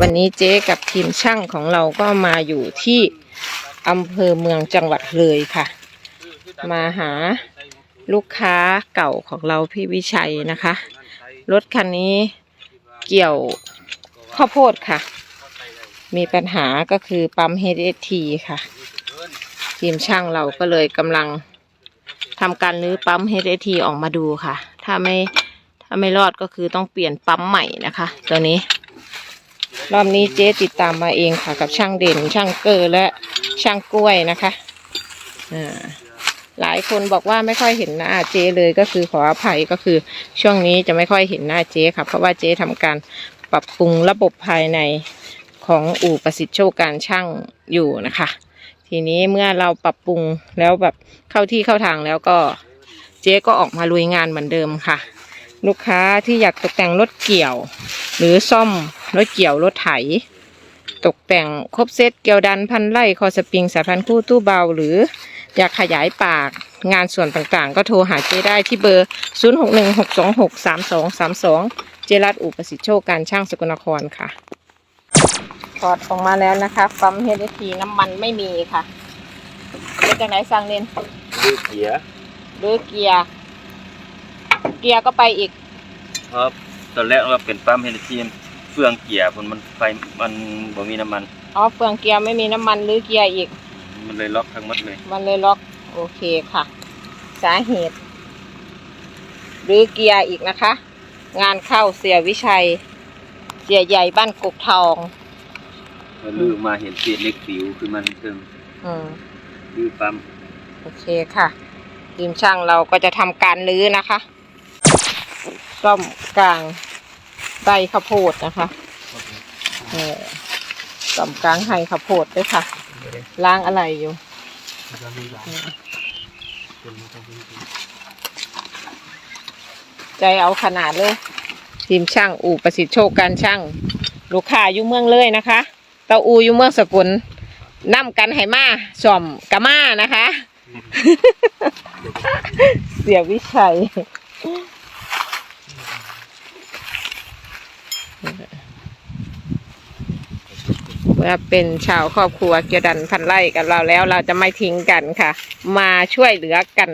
วันนี้เจ๊กับทีมช่างของเราก็มาอยู่ที่อำเภอเมืองจังหวัดเลยค่ะ มาหาลูกค้าเก่าของเราพี่วิชัยนะคะ รถคันนี้เกี่ยวข้าวโพดค่ะ มีปัญหาก็คือปั๊ม HST ค่ะ ทีมช่างเราก็เลยกำลังทำการรื้อปั๊ม HST ออกมาดูค่ะ ถ้าไม่ถ้าไม่รอดก็คือต้องเปลี่ยนปั๊มใหม่นะคะ ตัวนี้ รอบนี้เจ๊ติดตามมาเองค่ะกับช่างเด่น ช่างเกอร์และช่างกล้วยนะคะอ่าหลายคนบอกว่าไม่ค่อยเห็นหน้าเจ๊เลยก็คือขออภัยก็คือช่วงนี้จะไม่ค่อยเห็นหน้าเจ๊ค่ะเพราะว่าเจ๊ทำการปรับปรุงระบบภายในของอู่ประสิทธิโชคการช่างอยู่นะคะ ทีนี้เมื่อเราปรับปรุงแล้วแบบเข้าที่เข้าทางแล้วก็เจ๊ก็ออกมาลุยงานเหมือนเดิมค่ะ ลูกค้าที่อยากตกแต่งรถเกี่ยว หรือซ่อม รถเกี่ยวรถไถ ตกแต่งครบเซตเกี่ยวดันพันไล่คอสปริงสายพันคู่ตู้เบา หรืออยากขยายปากงานส่วนต่างๆ ก็โทรหาเจได้ที่เบอร์ 0616263232 เจรัตอุประสิทธิโชคการช่างสกลนครค่ะถอดออกมาแล้วนะคะปั๊มเฮดทีน้ำมันไม่มีค่ะเป็นจังไหนสั่งเน้นดูเกียร์หรือเกียร์ เกียร์ก็ไปอีก ครับ ตอนแรกว่าเป็นปั๊มเฮนทีม เฟืองเกียร์มันมันไฟมันบ่มีน้ำมัน อ๋อเฟืองเกียร์ไม่มีน้ำมันหรือเกียร์อีก มันเลยล็อกทั้งหมดเลย มันเลยล็อกโอเคค่ะ สาเหตุ หรือเกียร์อีกนะคะ งานเข้าเสียวิชัย เสียใหญ่บ้านกกทองแล้วลือมาเห็นเศษเล็กสิวคือมันเพิ่งอืม ลือปั๊มโอเคค่ะ ทีมช่างเราก็จะทำการรื้อนะคะ ซ่อมกลาง ใบข้าวโพดนะคะเออซ่อมกลางไห้ข้าวโพดด้วยค่ะ ล้างอะไรอยู่ใจเอาขนาดเลย ทีมช่างอู่ประสิทธิโชคการช่าง ลูกค้าอยู่เมืองเลยนะคะเตาอูอยู่เมืองสกุลนำกันให้มาส่อมกะมานะคะ เสียวิชัย ว่าเป็นชาวครอบครัวเกียดันพันไร่กับเราแล้วเราจะไม่ทิ้งกันค่ะ มาช่วยเหลือกัน